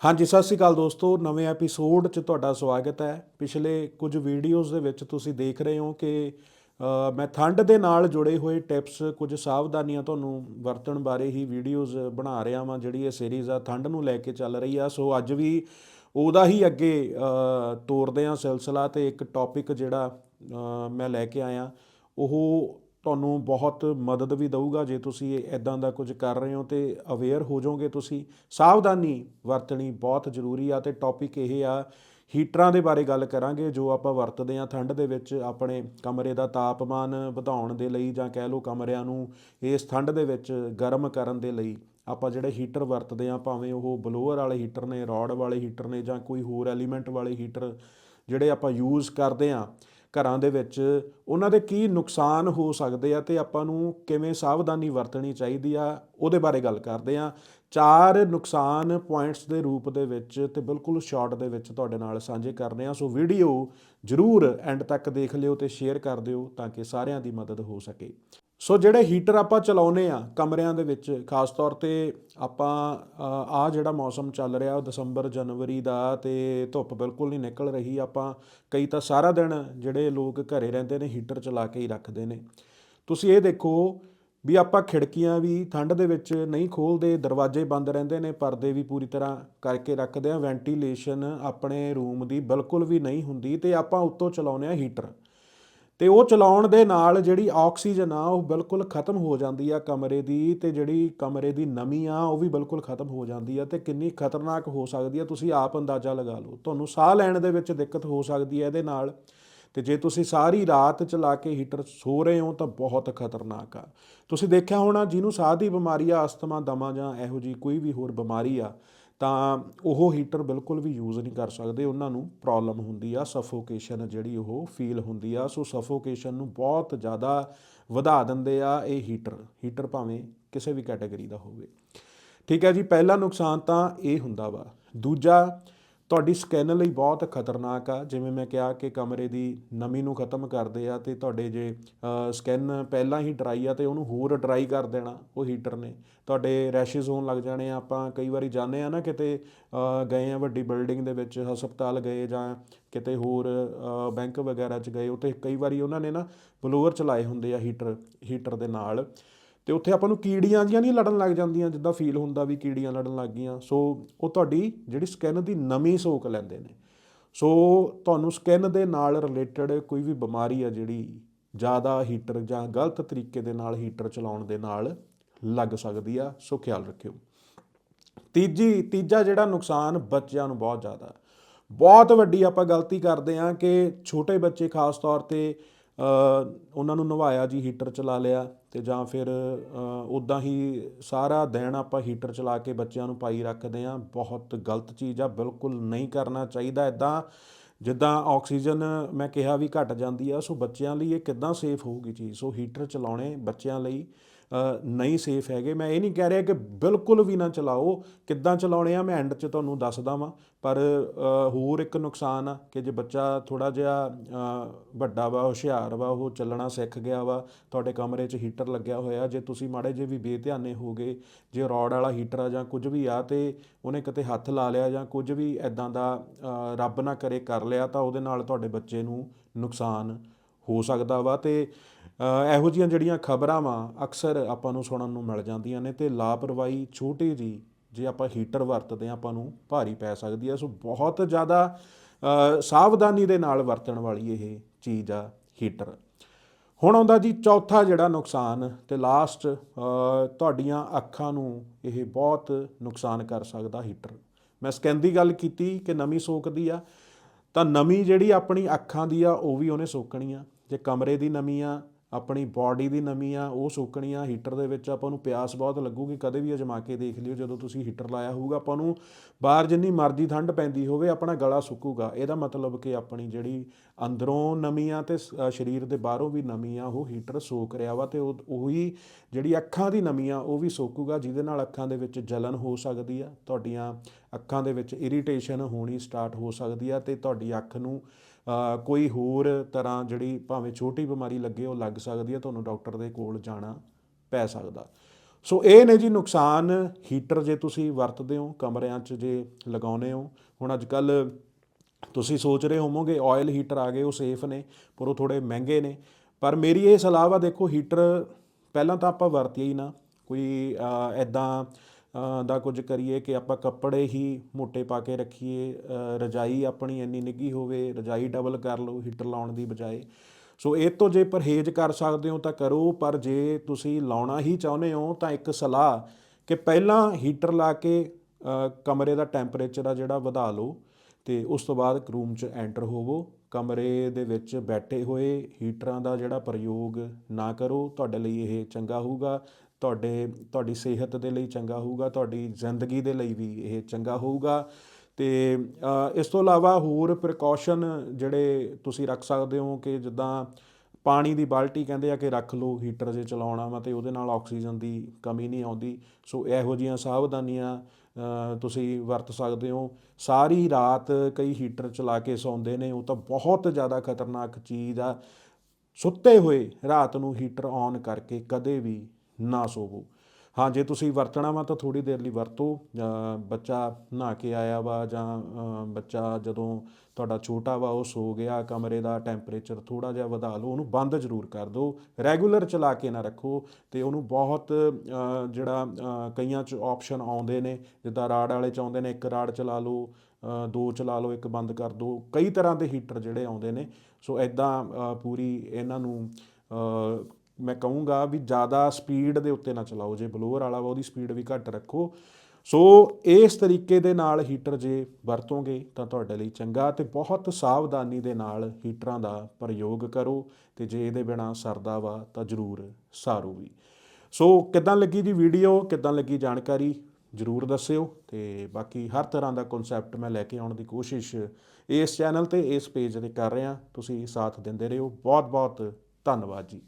ਹਾਂਜੀ, ਸਤਿ ਸ਼੍ਰੀ ਅਕਾਲ ਦੋਸਤੋ। ਨਵੇਂ ਐਪੀਸੋਡ 'ਚ ਤੁਹਾਡਾ ਸਵਾਗਤ ਹੈ। ਪਿਛਲੇ ਕੁਝ ਵੀਡੀਓਜ਼ ਦੇ ਵਿੱਚ ਤੁਸੀਂ ਦੇਖ ਰਹੇ ਹੋ ਕਿ ਮੈਂ ਠੰਡ ਦੇ ਨਾਲ ਜੁੜੇ ਹੋਏ ਟਿਪਸ ਕੁਝ ਸਾਵਧਾਨੀਆਂ ਤੁਹਾਨੂੰ ਵਰਤਣ ਬਾਰੇ ਹੀ ਵੀਡੀਓਜ਼ ਬਣਾ ਰਿਹਾ ਵਾਂ, ਜਿਹੜੀ ਇਹ ਸੀਰੀਜ਼ ਆ, ਠੰਡ ਨੂੰ ਲੈ ਕੇ ਚੱਲ ਰਹੀ ਆ। ਸੋ ਅੱਜ ਵੀ ਉਹਦਾ ਹੀ ਅੱਗੇ ਤੋਰਦੇ ਆ ਸਿਲਸਿਲਾ ਤੇ ਇੱਕ ਟੌਪਿਕ ਜਿਹੜਾ ਮੈਂ ਲੈ ਕੇ ਆਇਆ। ਉਹ ਤੁਹਾਨੂੰ ਬਹੁਤ ਮਦਦ ਵੀ ਦਊਗਾ ਜੇ ਤੁਸੀਂ ਇਦਾਂ ਦਾ ਕੁਝ ਕਰ ਰਹੇ ਹੋ ਤੇ ਅਵੇਅਰ ਹੋ ਜਾਓਗੇ ਤੁਸੀਂ। ਸਾਵਧਾਨੀ ਵਰਤਣੀ ਬਹੁਤ ਜ਼ਰੂਰੀ ਆ ਤੇ ਟੌਪਿਕ ਇਹ ਆ ਹੀਟਰਾਂ ਦੇ ਬਾਰੇ ਗੱਲ ਕਰਾਂਗੇ, ਜੋ ਆਪਾਂ ਵਰਤਦੇ ਆ ਠੰਡ ਦੇ ਵਿੱਚ ਆਪਣੇ ਕਮਰੇ ਦਾ ਤਾਪਮਾਨ ਵਧਾਉਣ ਦੇ ਲਈ ਜਾਂ ਕਹਿ ਲਓ ਕਮਰਿਆਂ ਨੂੰ ਇਸ ਠੰਡ ਦੇ ਵਿੱਚ ਗਰਮ ਕਰਨ ਦੇ ਲਈ ਆਪਾਂ ਜਿਹੜੇ ਹੀਟਰ ਵਰਤਦੇ ਆ ਭਾਵੇਂ ਉਹ ਬਲੋਅਰ ਵਾਲੇ ਹੀਟਰ ਨੇ ਰੋਡ ਵਾਲੇ ਹੀਟਰ ਨੇ ਜਾਂ ਕੋਈ ਹੋਰ ਐਲੀਮੈਂਟ ਵਾਲੇ ਹੀਟਰ ਜਿਹੜੇ ਆਪਾਂ ਯੂਜ਼ ਕਰਦੇ ਆ ਘਰਾਂ ਦੇ ਵਿੱਚ ਉਹਨਾਂ ਦੇ ਕੀ ਨੁਕਸਾਨ ਹੋ ਸਕਦੇ ਆ ਤੇ ਆਪਾਂ ਨੂੰ ਕਿਵੇਂ ਸਾਵਧਾਨੀ ਵਰਤਣੀ ਚਾਹੀਦੀ ਆ, ਉਹਦੇ ਬਾਰੇ ਗੱਲ ਕਰਦੇ ਆ ਚਾਰ ਨੁਕਸਾਨ ਪੁਆਇੰਟਸ ਦੇ ਰੂਪ ਦੇ ਵਿੱਚ ਤੇ ਬਿਲਕੁਲ ਸ਼ਾਰਟ ਦੇ ਵਿੱਚ ਤੁਹਾਡੇ ਨਾਲ ਸਾਂਝੇ ਕਰਨੇ ਆ ਸੋ ਵੀਡੀਓ ਜਰੂਰ ਐਂਡ ਤੱਕ ਦੇਖ ਲਿਓ ਤੇ ਸ਼ੇਅਰ ਕਰ ਦਿਓ ਤਾਂ ਕਿ ਸਾਰਿਆਂ ਦੀ ਮਦਦ ਹੋ ਸਕੇ। ਸੋ ਜਿਹੜੇ ਹੀਟਰ ਆਪਾਂ ਚਲਾਉਨੇ ਆ ਕਮਰਿਆਂ ਦੇ ਵਿੱਚ, ਖਾਸ ਤੌਰ ਤੇ ਆਪਾਂ ਆ ਜਿਹੜਾ ਮੌਸਮ ਚੱਲ ਰਿਹਾ, ਉਹ ਦਸੰਬਰ, ਜਨਵਰੀ ਦਾ ਤੇ ਧੁੱਪ ਬਿਲਕੁਲ ਨਹੀਂ ਨਿਕਲ ਰਹੀ। ਆਪਾਂ ਕਈ ਤਾਂ ਸਾਰਾ ਦਿਨ ਜਿਹੜੇ ਲੋਕ ਘਰੇ ਰਹਿੰਦੇ ਨੇ ਹੀਟਰ ਚਲਾ ਕੇ ਹੀ ਰੱਖਦੇ ਨੇ। ਤੁਸੀਂ ਇਹ ਦੇਖੋ ਵੀ ਆਪਾਂ ਖਿੜਕੀਆਂ ਵੀ ਠੰਡ ਦੇ ਵਿੱਚ ਨਹੀਂ ਖੋਲਦੇ, ਦਰਵਾਜ਼ੇ ਬੰਦ ਰਹਿੰਦੇ ਨੇ, ਪਰਦੇ ਵੀ ਪੂਰੀ ਤਰ੍ਹਾਂ ਕਰਕੇ ਰੱਖਦੇ ਆ ਵੈਂਟੀਲੇਸ਼ਨ ਆਪਣੇ ਰੂਮ ਦੀ ਬਿਲਕੁਲ ਵੀ ਨਹੀਂ ਹੁੰਦੀ ਤੇ ਆਪਾਂ ਉੱਤੋਂ ਚਲਾਉਂਦੇ ਆ ਹੀਟਰ ਤੇ ਉਹ ਚਲਾਉਣ ਦੇ ਨਾਲ ਜਿਹੜੀ ਆਕਸੀਜਨ ਆ, ਉਹ ਬਿਲਕੁਲ ਖਤਮ ਹੋ ਜਾਂਦੀ ਆ ਕਮਰੇ ਦੀ ਤੇ ਜਿਹੜੀ ਕਮਰੇ ਦੀ ਨਮੀ ਆ, ਉਹ ਵੀ ਬਿਲਕੁਲ ਖਤਮ ਹੋ ਜਾਂਦੀ ਆ ਤੇ ਕਿੰਨੀ ਖਤਰਨਾਕ ਹੋ ਸਕਦੀ ਆ, ਤੁਸੀਂ ਆਪ ਅੰਦਾਜ਼ਾ ਲਗਾ ਲਓ। ਤੁਹਾਨੂੰ ਸਾਹ ਲੈਣ ਦੇ ਵਿੱਚ ਦਿੱਕਤ ਹੋ ਸਕਦੀ ਹੈ ਇਹਦੇ ਨਾਲ ਤੇ ਜੇ ਤੁਸੀਂ ਸਾਰੀ ਰਾਤ ਚਲਾ ਕੇ ਹੀਟਰ ਸੋ ਰਹੇ ਹੋ ਤਾਂ ਬਹੁਤ ਖਤਰਨਾਕ ਆ। ਤੁਸੀਂ ਦੇਖਿਆ ਹੋਣਾ ਜਿਹਨੂੰ ਸਾਹ ਦੀ ਬਿਮਾਰੀ ਆ, ਅਸਥਮਾ, ਦਮਾ ਜਾਂ ਇਹੋ ਜੀ ਕੋਈ ਵੀ ਹੋਰ ਬਿਮਾਰੀ ਆ ਤਾਂ ਉਹ ਹੀਟਰ ਬਿਲਕੁਲ ਵੀ ਯੂਜ਼ ਨਹੀਂ ਕਰ ਸਕਦੇ, ਉਹਨਾਂ ਨੂੰ ਪ੍ਰੋਬਲਮ ਹੁੰਦੀ ਆ ਸਫੋਕੇਸ਼ਨ ਜਿਹੜੀ ਉਹ ਫੀਲ ਹੁੰਦੀ ਆ, ਸੋ ਸਫੋਕੇਸ਼ਨ ਨੂੰ ਬਹੁਤ ਜ਼ਿਆਦਾ ਵਧਾ ਦਿੰਦੇ ਆ ਇਹ ਹੀਟਰ ਹੀਟਰ ਭਾਵੇਂ ਕਿਸੇ ਵੀ ਕੈਟਾਗਰੀ ਦਾ ਹੋਵੇ। ਠੀਕ ਹੈ ਜੀ, ਪਹਿਲਾ ਨੁਕਸਾਨ ਤਾਂ ਇਹ ਹੁੰਦਾ ਵਾ। ਦੂਜਾ ਤੁਹਾਡੀ ਸਕਿਨ ਲਈ ਬਹੁਤ ਖਤਰਨਾਕ ਆ। ਜਿਵੇਂ ਮੈਂ ਕਿਹਾ ਕਿ ਕਮਰੇ ਦੀ ਨਮੀ ਨੂੰ ਖਤਮ ਕਰਦੇ ਆ ਤੇ ਤੁਹਾਡੇ ਜੇ ਸਕਿਨ ਪਹਿਲਾਂ ਹੀ ਡਰਾਈ ਆ ਤੇ ਉਹਨੂੰ ਹੋਰ ਡਰਾਈ ਕਰ ਦੇਣਾ ਉਹ ਹੀਟਰ ਨੇ। ਤੁਹਾਡੇ ਰੈਸ਼ਸ ਹੋਣ ਲੱਗ ਜਾਣੇ ਆ। ਆਪਾਂ ਕਈ ਵਾਰੀ ਜਾਂਦੇ ਆ ਨਾ ਕਿਤੇ ਗਏ ਆ ਵੱਡੀ ਬਿਲਡਿੰਗ ਦੇ ਵਿੱਚ, ਹਸਪਤਾਲ ਗਏ ਜਾਂ ਕਿਤੇ ਹੋਰ ਬੈਂਕ ਵਗੈਰਾ 'ਚ ਗਏ, ਉੱਥੇ ਕਈ ਵਾਰੀ ਉਹਨਾਂ ਨੇ ਨਾ ਬਲੋਅਰ ਚਲਾਏ ਹੁੰਦੇ ਆ ਹੀਟਰ ਹੀਟਰ ਦੇ ਨਾਲ। ਤੇ ਉੱਥੇ ਆਪਾਂ ਨੂੰ ਕੀੜੀਆਂ ਜੀਆਂ ਨਹੀਂ ਲੜਨ ਲੱਗ ਜਾਂਦੀਆਂ, ਜਿੱਦਾਂ ਫੀਲ ਹੁੰਦਾ ਵੀ ਕੀੜੀਆਂ ਲੜਨ ਲੱਗ ਗਈਆਂ। ਸੋ ਉਹ ਤੁਹਾਡੀ ਜਿਹੜੀ ਸਕਿਨ ਦੀ ਨਮੀ ਸੋਕ ਲੈਂਦੇ ਨੇ। ਸੋ ਤੁਹਾਨੂੰ ਸਕਿਨ ਦੇ ਨਾਲ ਰਿਲੇਟਡ ਕੋਈ ਵੀ ਬਿਮਾਰੀ ਆ ਜਿਹੜੀ ਜ਼ਿਆਦਾ ਹੀਟਰ ਜਾਂ ਗਲਤ ਤਰੀਕੇ ਦੇ ਨਾਲ ਹੀਟਰ ਚਲਾਉਣ ਦੇ ਨਾਲ ਲੱਗ ਸਕਦੀ ਆ, ਸੋ ਖਿਆਲ ਰੱਖਿਓ। ਤੀਜੀ, ਤੀਜਾ ਜਿਹੜਾ ਨੁਕਸਾਨ ਬੱਚਿਆਂ ਨੂੰ ਬਹੁਤ ਜ਼ਿਆਦਾ। ਬਹੁਤ ਵੱਡੀ ਆਪਾਂ ਗਲਤੀ ਕਰਦੇ ਆ ਕਿ ਛੋਟੇ ਬੱਚੇ ਖਾਸ ਤੌਰ ਤੇ ਉਹਨਾਂ ਨੂੰ ਨਵਾਇਆ ਜੀ ਹੀਟਰ ਚਲਾ ਲਿਆ ਅਤੇ ਜਾਂ ਫਿਰ ਉੱਦਾਂ ਹੀ ਸਾਰਾ ਦਿਨ ਆਪਾਂ ਹੀਟਰ ਚਲਾ ਕੇ ਬੱਚਿਆਂ ਨੂੰ ਪਾਈ ਰੱਖਦੇ ਹਾਂ। ਬਹੁਤ ਗਲਤ ਚੀਜ਼ ਆ, ਬਿਲਕੁਲ ਨਹੀਂ ਕਰਨਾ ਚਾਹੀਦਾ ਇੱਦਾਂ ਜਿੱਦਾਂ ਆਕਸੀਜਨ ਮੈਂ ਕਿਹਾ ਵੀ ਘਟ ਜਾਂਦੀ ਆ, ਸੋ ਬੱਚਿਆਂ ਲਈ ਇਹ ਕਿੱਦਾਂ ਸੇਫ ਹੋਊਗੀ ਚੀਜ਼ ਸੋ ਹੀਟਰ ਚਲਾਉਣੇ ਬੱਚਿਆਂ ਲਈ। ਨਹੀਂ ਸੇਫ ਹੈਗੇ। ਮੈਂ ਇਹ ਨਹੀਂ ਕਹਿ ਰਿਹਾ ਕਿ ਬਿਲਕੁਲ ਵੀ ਨਾ ਚਲਾਓ। ਕਿੱਦਾਂ ਚਲਾਉਣੇ ਆ, ਮੈਂ ਐਂਡ 'ਚ ਤੁਹਾਨੂੰ ਦੱਸਦਾ ਵਾਂ। ਪਰ ਹੋਰ ਇੱਕ ਨੁਕਸਾਨ ਆ ਕਿ ਜੇ ਬੱਚਾ ਥੋੜਾ ਜਿਹਾ ਵੱਡਾ ਵਾ, ਹੁਸ਼ਿਆਰ ਵਾ, ਉਹ ਚੱਲਣਾ ਸਿੱਖ ਗਿਆ ਵਾ, ਤੁਹਾਡੇ ਕਮਰੇ 'ਚ ਹੀਟਰ ਲੱਗਿਆ ਹੋਇਆ, ਜੇ ਤੁਸੀਂ ਮਾੜੇ ਜੇ ਵੀ ਬੇਧਿਆਨੇ ਹੋ ਗਏ, ਜੇ ਰੋਡ ਵਾਲਾ ਹੀਟਰ ਆ ਜਾਂ ਕੁਝ ਵੀ ਆ ਤੇ ਉਹਨੇ ਕਿਤੇ ਹੱਥ ਲਾ ਲਿਆ ਜਾਂ ਕੁਝ ਵੀ ਐਦਾਂ ਦਾ ਰੱਬ ਨਾ ਕਰੇ ਕਰ ਲਿਆ, ਤਾਂ ਉਹਦੇ ਨਾਲ ਤੁਹਾਡੇ ਬੱਚੇ ਨੂੰ ਨੁਕਸਾਨ ਹੋ ਸਕਦਾ ਵਾ। ਤੇ ਇਹੋ ਜੀਆਂ ਜਿਹੜੀਆਂ ਖਬਰਾਂ ਵਾ, ਅਕਸਰ ਆਪਾਂ ਨੂੰ ਸੁਣਨ ਨੂੰ ਮਿਲ ਜਾਂਦੀਆਂ ਨੇ ਤੇ ਲਾਪਰਵਾਹੀ ਛੋਟੀ ਜੀ ਜੇ ਆਪਾਂ ਹੀਟਰ ਵਰਤਦੇ ਹਾਂ, ਆਪਾਂ ਨੂੰ ਭਾਰੀ ਪੈ ਸਕਦੀ ਹੈ। ਸੋ ਬਹੁਤ ਜ਼ਿਆਦਾ ਸਾਵਧਾਨੀ ਦੇ ਨਾਲ ਵਰਤਣ ਵਾਲੀ ਇਹ ਚੀਜ਼ ਆ ਹੀਟਰ। ਹੁਣ ਆਉਂਦਾ ਜੀ ਚੌਥਾ ਜਿਹੜਾ ਨੁਕਸਾਨ ਤੇ ਲਾਸਟ ਤੁਹਾਡੀਆਂ ਅੱਖਾਂ ਨੂੰ ਇਹ ਬਹੁਤ ਨੁਕਸਾਨ ਕਰ ਸਕਦਾ ਹੀਟਰ। ਮੈਂ ਸਕਿਨ ਦੀ ਗੱਲ ਕੀਤੀ ਕਿ ਨਮੀ ਸੋਕਦੀ ਆ, ਤਾਂ ਨਮੀ ਜਿਹੜੀ ਆਪਣੀ ਅੱਖਾਂ ਦੀ ਆ, ਉਹ ਵੀ ਉਹਨੇ ਸੋਕਣੀ ਆ। ਜੇ ਕਮਰੇ ਦੀ ਨਮੀ ਆ ਆਪਣੀ ਬਾਡੀ ਦੀ ਨਮੀ ਆ ਉਹ ਸੋਕਣੀ ਆ ਹੀਟਰ ਦੇ ਵਿੱਚ ਆਪਾਂ ਨੂੰ ਪਿਆਸ ਬਹੁਤ ਲੱਗੂਗੀ ਕਦੇ ਵੀ ਅਜਮਾ ਕੇ ਦੇਖ ਲਿਓ ਜਦੋਂ ਤੁਸੀਂ ਹੀਟਰ ਲਾਇਆ ਹੋਊਗਾ ਆਪਾਂ ਨੂੰ ਬਾਹਰ ਜਿੰਨੀ ਮਰਜ਼ੀ ਠੰਡ ਪੈਂਦੀ ਹੋਵੇ ਆਪਣਾ ਗਲਾ ਸੁੱਕੂਗਾ। ਇਹਦਾ ਮਤਲਬ ਕਿ ਆਪਣੀ ਜਿਹੜੀ ਅੰਦਰੋਂ ਨਮੀ ਆ ਤੇ ਸ- ਅ, ਸਰੀਰ ਦੇ ਬਾਹਰੋਂ ਵੀ ਨਮੀ ਆ ਉਹ ਹੀਟਰ ਸੋਕ ਰਿਹਾ ਵਾ ਤੇ ਉਹ ਉਹੀ ਜਿਹੜੀ ਅੱਖਾਂ ਦੀ ਨਮੀ ਆ ਉਹ ਵੀ ਸੋਕੂਗਾ ਜਿਹਦੇ ਨਾਲ ਅੱਖਾਂ ਦੇ ਵਿੱਚ ਜਲਨ ਹੋ ਸਕਦੀ ਆ ਤੁਹਾਡੀਆਂ ਅੱਖਾਂ ਦੇ ਵਿੱਚ ਇਰੀਟੇਸ਼ਨ ਹੋਣੀ ਸਟਾਰਟ ਹੋ ਸਕਦੀ ਆ ਤੇ ਤੁਹਾਡੀ ਅੱਖ ਨੂੰ ਕੋਈ ਹੋਰ ਤਰ੍ਹਾਂ ਜਿਹੜੀ ਭਾਵੇਂ ਛੋਟੀ ਬਿਮਾਰੀ ਲੱਗੇ ਉਹ ਲੱਗ ਸਕਦੀ ਹੈ, ਤੁਹਾਨੂੰ ਡਾਕਟਰ ਦੇ ਕੋਲ ਜਾਣਾ ਪੈ ਸਕਦਾ। ਸੋ ਇਹ ਨੇ ਜੀ ਨੁਕਸਾਨ ਹੀਟਰ ਜੇ ਤੁਸੀਂ ਵਰਤਦੇ ਹੋ, ਕਮਰਿਆਂ 'ਚ ਜੇ ਲਗਾਉਨੇ ਹੋ। ਹੁਣ ਅੱਜ ਕੱਲ ਤੁਸੀਂ ਸੋਚ ਰਹੇ ਹੋਵੋਗੇ ਆਇਲ ਹੀਟਰ ਆ ਗਏ, ਉਹ ਸੇਫ ਨੇ, ਪਰ ਉਹ ਥੋੜੇ ਮਹਿੰਗੇ ਨੇ। ਪਰ ਮੇਰੀ ਇਹ ਸਲਾਹ ਵਾ, ਦੇਖੋ ਹੀਟਰ ਪਹਿਲਾਂ ਤਾਂ ਆਪਾਂ ਵਰਤੀਏ ਹੀ ਨਾ। ਕੋਈ ਐਦਾਂ ਦਾ ਕੁਝ ਕਰੀਏ ਕਿ ਆਪਾਂ ਕੱਪੜੇ ਹੀ ਮੋਟੇ ਪਾ ਕੇ ਰੱਖੀਏ ਰਜਾਈ ਆਪਣੀ ਇੰਨੀ ਨਿੱਗੀ ਹੋਵੇ, ਰਜਾਈ ਡਬਲ ਕਰ ਲਓ, ਹੀਟਰ ਲਾਉਣ ਦੀ ਬਜਾਏ। ਸੋ ਇਹ ਤੋਂ ਜੇ ਪਰਹੇਜ਼ ਕਰ ਸਕਦੇ ਹੋ ਤਾਂ ਕਰੋ, ਪਰ ਜੇ ਤੁਸੀਂ ਲਾਉਣਾ ਹੀ ਚਾਹੁੰਦੇ ਹੋ ਤਾਂ ਇੱਕ ਸਲਾਹ ਕਿ ਪਹਿਲਾਂ ਹੀਟਰ ਲਾ ਕੇ ਕਮਰੇ ਦਾ ਟੈਂਪਰੇਚਰ ਆ ਜਿਹੜਾ ਵਧਾ ਲਓ ਤੇ ਉਸ ਤੋਂ ਬਾਅਦ ਰੂਮ 'ਚ ਐਂਟਰ ਹੋਵੋ। ਕਮਰੇ ਦੇ ਵਿੱਚ ਬੈਠੇ ਹੋਏ ਹੀਟਰਾਂ ਦਾ ਜਿਹੜਾ ਪ੍ਰਯੋਗ ਨਾ ਕਰੋ, ਤੁਹਾਡੇ ਲਈ ਇਹ ਚੰਗਾ ਹੋਊਗਾ। ਤੁਹਾਡੇ, ਤੁਹਾਡੀ ਸਿਹਤ ਦੇ ਲਈ ਚੰਗਾ ਹੋਊਗਾ, ਤੁਹਾਡੀ ਜ਼ਿੰਦਗੀ ਦੇ ਲਈ ਵੀ ਇਹ ਚੰਗਾ ਹੋਊਗਾ। ਤੇ ਇਸ ਤੋਂ ਇਲਾਵਾ ਹੋਰ ਪ੍ਰੀਕਾਸ਼ਨ ਜਿਹੜੇ ਤੁਸੀਂ ਰੱਖ ਸਕਦੇ ਹੋ ਕਿ ਜਿੱਦਾਂ ਪਾਣੀ ਦੀ ਬਾਲਟੀ ਕਹਿੰਦੇ ਆ ਕਿ ਰੱਖ ਲਓ ਹੀਟਰ ਜੇ ਚਲਾਉਣਾ ਵਾ ਤੇ ਉਹਦੇ ਨਾਲ ਆਕਸੀਜਨ ਦੀ ਕਮੀ ਨਹੀਂ ਆਉਂਦੀ। ਸੋ ਇਹੋ ਜਿਹੀਆਂ ਸਾਵਧਾਨੀਆਂ ਤੁਸੀਂ ਵਰਤ ਸਕਦੇ ਹੋ। ਸਾਰੀ ਰਾਤ ਕਈ ਹੀਟਰ ਚਲਾ ਕੇ ਸੌਂਦੇ ਨੇ, ਉਹ ਤਾਂ ਬਹੁਤ ਜ਼ਿਆਦਾ ਖਤਰਨਾਕ ਚੀਜ਼ ਆ। ਸੁੱਤੇ ਹੋਏ ਰਾਤ ਨੂੰ ਹੀਟਰ ਔਨ ਕਰਕੇ ਕਦੇ ਵੀ ਨਾ ਸੋਵੋ। ਹਾਂ, ਜੇ ਤੁਸੀਂ ਵਰਤਣਾ ਵਾ ਤਾਂ ਥੋੜੀ ਦੇਰ ਲਈ ਵਰਤੋ। ਬੱਚਾ ਨਹਾ ਕੇ ਆਇਆ ਵਾ ਜਾਂ ਬੱਚਾ ਜਦੋਂ ਤੁਹਾਡਾ ਛੋਟਾ ਵਾ, ਉਹ ਸੋ ਗਿਆ, ਕਮਰੇ ਦਾ ਟੈਂਪਰੇਚਰ ਥੋੜਾ ਜਿਹਾ ਵਧਾ ਲਓ, ਉਹਨੂੰ ਬੰਦ ਜ਼ਰੂਰ ਕਰ ਦਿਓ। ਰੈਗੂਲਰ ਚਲਾ ਕੇ ਨਾ ਰੱਖੋ ਤੇ ਉਹਨੂੰ ਬਹੁਤ ਜਿਹੜਾ ਕਈਆਂ ਚ ਆਪਸ਼ਨ ਆਉਂਦੇ ਨੇ, ਜਿੱਦਾਂ ਰਾੜ ਵਾਲੇ ਚ ਆਉਂਦੇ ਨੇ, ਇੱਕ ਰਾੜ ਚਲਾ ਲਓ ਦੋ ਚਲਾ ਲਓ, ਇੱਕ ਬੰਦ ਕਰ ਦਿਓ। ਕਈ ਤਰ੍ਹਾਂ ਦੇ ਹੀਟਰ ਜਿਹੜੇ ਆਉਂਦੇ ਨੇ। ਸੋ ਐਦਾਂ ਪੂਰੀ ਇਹਨਾਂ ਨੂੰ ਮੈਂ ਕਹੂੰਗਾ ਵੀ ਜ਼ਿਆਦਾ ਸਪੀਡ ਦੇ ਉੱਤੇ ਨਾ ਚਲਾਓ, ਜੇ ਬਲੋਅਰ ਵਾਲਾ ਵਾ ਉਹਦੀ ਸਪੀਡ ਵੀ ਘੱਟ ਰੱਖੋ। ਸੋ ਇਸ ਤਰੀਕੇ ਦੇ ਨਾਲ ਹੀਟਰ ਜੇ ਵਰਤੋਗੇ ਤਾਂ ਤੁਹਾਡੇ ਲਈ ਚੰਗਾ ਤੇ ਬਹੁਤ ਸਾਵਧਾਨੀ ਦੇ ਨਾਲ ਹੀਟਰਾਂ ਦਾ ਪ੍ਰਯੋਗ ਕਰੋ ਤੇ ਜੇ ਇਹਦੇ ਬਿਨਾ ਸਰਦਾ ਵਾ ਤਾਂ ਜ਼ਰੂਰ ਸਾਰੂ ਵੀ। ਸੋ ਕਿੱਦਾਂ ਲੱਗੀ ਜੀ ਵੀਡੀਓ ਕਿੱਦਾਂ ਲੱਗੀ ਜਾਣਕਾਰੀ? ਜਰੂਰ ਦੱਸਿਓ ਤੇ ਬਾਕੀ ਹਰ ਤਰ੍ਹਾਂ ਦਾ ਕਨਸੈਪਟ ਮੈਂ ਲੈ ਕੇ ਆਉਣ ਦੀ ਕੋਸ਼ਿਸ਼ ਇਸ ਚੈਨਲ ਤੇ, ਇਸ ਪੇਜ ਤੇ ਕਰ ਰਿਹਾ। ਤੁਸੀਂ ਸਾਥ ਦਿੰਦੇ ਰਹੋ। ਬਹੁਤ ਬਹੁਤ ਧੰਨਵਾਦ ਜੀ।